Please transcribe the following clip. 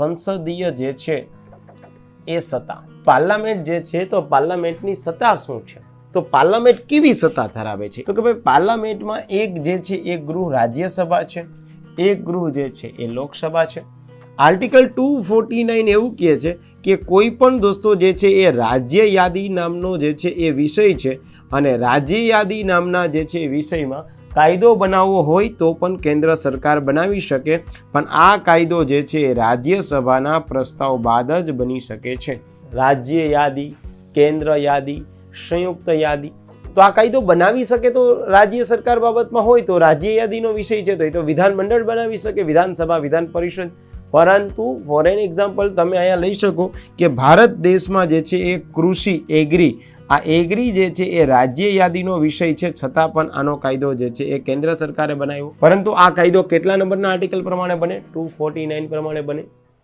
સંસદીય જે છે એ સત્તા. પાર્લામેન્ટ જે છે તો પાર્લામેન્ટની સત્તા શું છે? તો પાર્લામેન્ટ કેવી સત્તા ધરાવે છે? તો કે ભાઈ પાર્લામેન્ટમાં એક જે છે એ ગૃહ રાજ્યસભા છે, એક ગૃહ જે છે એ લોકસભા છે. આર્ટિકલ ટુ ફોર્ટી નાઇન એવું કહે છે કે કોઈ પણ દોસ્તો જે છે એ રાજ્ય યાદી નામનો જે છે એ વિષય છે અને રાજ્ય યાદી નામના જે છે એ વિષયમાં કાયદો બનાવવો હોય તો પણ કેન્દ્ર સરકાર બનાવી શકે, પણ આ કાયદો જે છે એ રાજ્યસભાના પ્રસ્તાવ બાદ જ બની શકે છે. રાજ્ય યાદી, કેન્દ્ર યાદી, સંયુક્ત યાદી. તો આ કાયદો બનાવી શકે તો રાજ્ય સરકાર બાબતમાં હોય તો રાજ્ય યાદીનો વિષય છે, તો એ તો વિધાનમંડળ બનાવી શકે, વિધાનસભા, વિધાન પરિષદ. પરંતુ ફોર એન એક્ઝામ્પલ તમે અહીંયા લઈ શકો કે ભારત દેશમાં જે છે એ કૃષિ એગ્રી આ એગ્રી જે છે એ રાજ્ય યાદીનો વિષય છે, છતાં પણ આનો કાયદો જે છે એ કેન્દ્ર સરકારે બનાવ્યો. પરંતુ આ કાયદો કેટલા નંબરના આર્ટિકલ પ્રમાણે બને? ટુ ફોર્ટી નાઇન પ્રમાણે બને.